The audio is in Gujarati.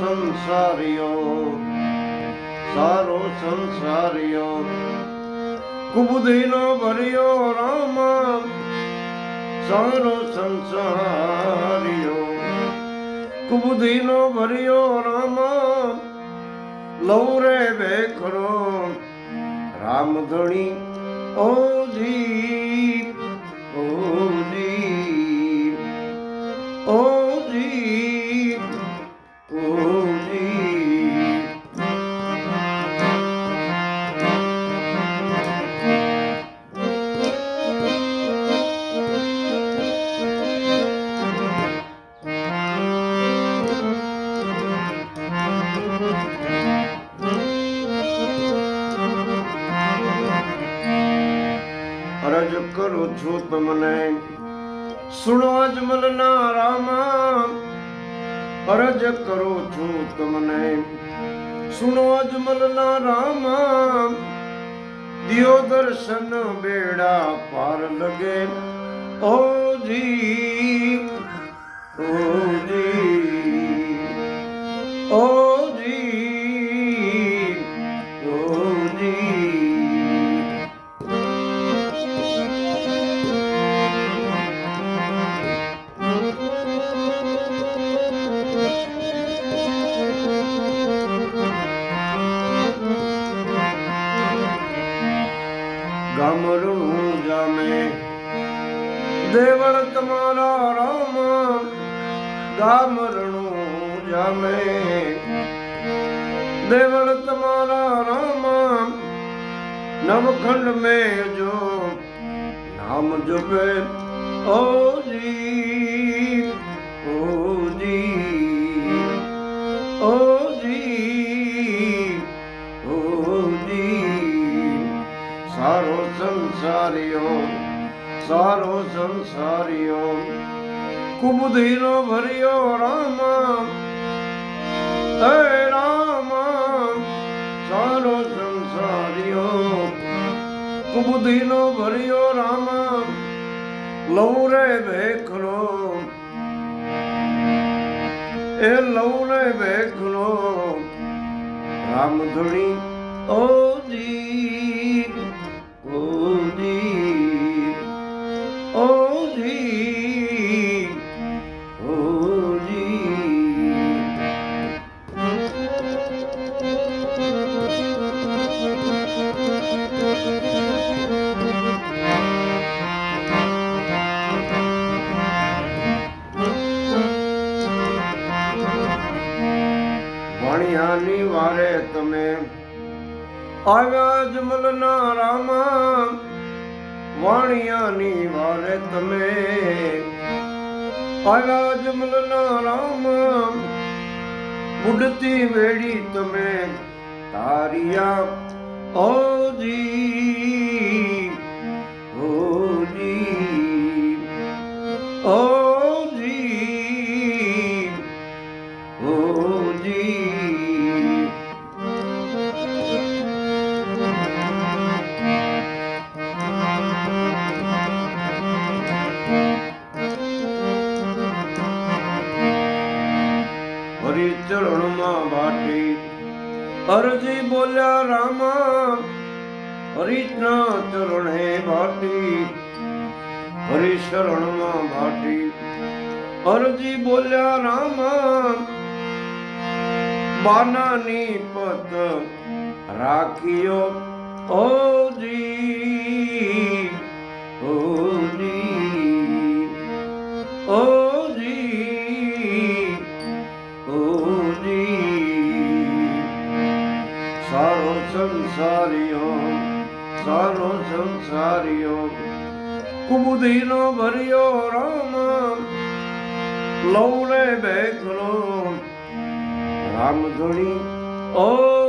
संसारियो सारो संसारियो कुबुदिनो भरियो राम। સારો સંસારિયો કુબુદીનો ભર્યો રામ લઉં રે ખરો રામ ધણી ઓજી અરજ કરું છું તમને. સુણો અજમલના રામા અરજ કરું છું તમને. સુણો અજમલના રામા દિયો દર્શન બેડા પાર લગે. ઓજી ઓજી ઓજી ગામડું જામે. દેવળ તમારા રામ ગામરણું જામે. દેવળ તમારા રામ નવખંડ में જો નામ જપે ઓજી ઓજી. સંસારીઓ સારો સંસારીઓ કુબુધીનો ભર્યો રામ હે રામ, સારો સંસારીઓ કુબુધીનો ભર્યો રામ, લઉં રે ભેખલો. એ લઉં રે ભેખલો. રામ ઓ ઓજી તમે આવ્યા જમલના રામા વાણિયાની વારે તમે આવ્યા જમલના રામા ઉડતી વેડી તમે તારિયા ઓજી હરી ચરણમાં ભાટી અરજી બોલ્યા, રામા હરીશના ચરણે ભાટી હરી શરણમાં ભાટી અરજી બોલ્યા, રામા, બાનાની પત રાખ્યો ઓજી સંસારીઓ સારો સંસારીઓ કુબુદીનો ભર્યો રામ લૌરે બેકરો રામ ધૂણી ઓજી